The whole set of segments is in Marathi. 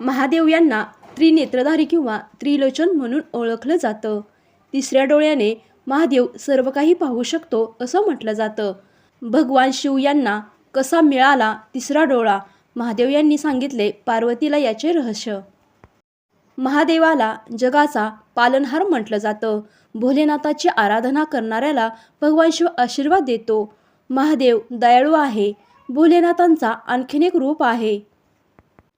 महादेव यांना त्रिनेत्रधारी किंवा त्रिलोचन म्हणून ओळखलं जातं. तिसऱ्या डोळ्याने महादेव सर्व काही पाहू शकतो असं म्हटलं जातं. भगवान शिव यांना कसा मिळाला तिसरा डोळा? महादेव यांनी सांगितले पार्वतीला याचे रहस्य. महादेवाला जगाचा पालनहार म्हटलं जातं. भोलेनाथाची आराधना करणाऱ्याला भगवान शिव आशीर्वाद देतो. महादेव दयाळू आहे. भोलेनाथांचा आणखीन एक रूप आहे.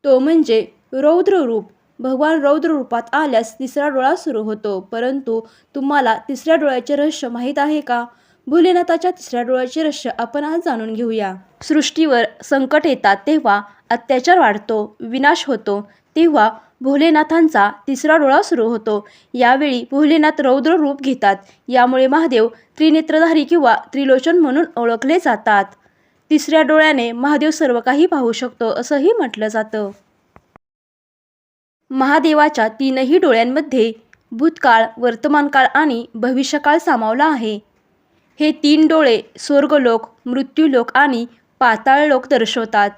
तो म्हणजे रौद्र रूप भगवान रौद्र रूपात आल्यास तिसरा डोळा सुरू होतो. परंतु तुम्हाला तिसऱ्या डोळ्याचे रहस्य माहीत आहे का? भोलेनाथाच्या तिसऱ्या डोळ्याचे रहस्य आपण आज जाणून घेऊया. सृष्टीवर संकट येतात तेव्हा अत्याचार वाढतो विनाश होतो. तेव्हा भोलेनाथांचा तिसरा डोळा सुरू होतो. यावेळी भोलेनाथ रौद्र रूप घेतात. यामुळे महादेव त्रिनेत्रधारी किंवा त्रिलोचन म्हणून ओळखले जातात. तिसऱ्या डोळ्याने महादेव सर्व काही पाहू शकतो असंही म्हटलं जातं. महादेवाच्या तीनही डोळ्यांमध्ये भूतकाळ वर्तमानकाळ आणि भविष्यकाळ सामावला आहे. हे तीन डोळे स्वर्गलोक मृत्यूलोक आणि पाताळलोक दर्शवतात.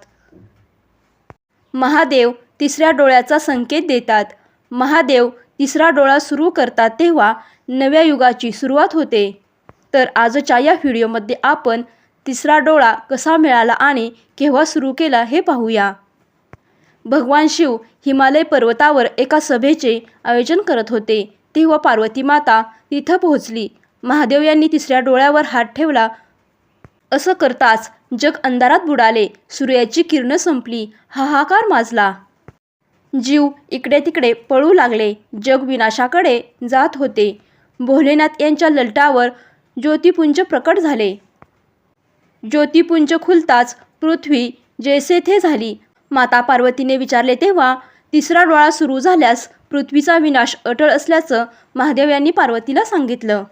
महादेव तिसऱ्या डोळ्याचा संकेत देतात. महादेव तिसरा डोळा सुरू करतात तेव्हा नव्या युगाची सुरुवात होते. तर आजच्या या व्हिडिओमध्ये आपण तिसरा डोळा कसा मिळाला आणि केव्हा सुरू केला हे पाहूया. भगवान शिव हिमालय पर्वतावर एका सभेचे आयोजन करत होते. तेव्हा पार्वती माता तिथं पोहोचली. महादेव यांनी तिसऱ्या डोळ्यावर हात ठेवला. असं करताच जग अंधारात बुडाले. सूर्याची किरणं संपली. हाहाकार माजला. जीव इकडे तिकडे पळू लागले. जग विनाशाकडे जात होते. भोलेनाथ यांच्या ललटावर ज्योतिपुंज प्रकट झाले. ज्योतिपुंज खुलताच पृथ्वी जैसे थे झाली. माता पार्वतीने विचारले तेव्हा तिसरा डोळा सुरू झाल्यास पृथ्वीचा विनाश अटळ असल्याचं महादेव यांनी पार्वतीला सांगितलं.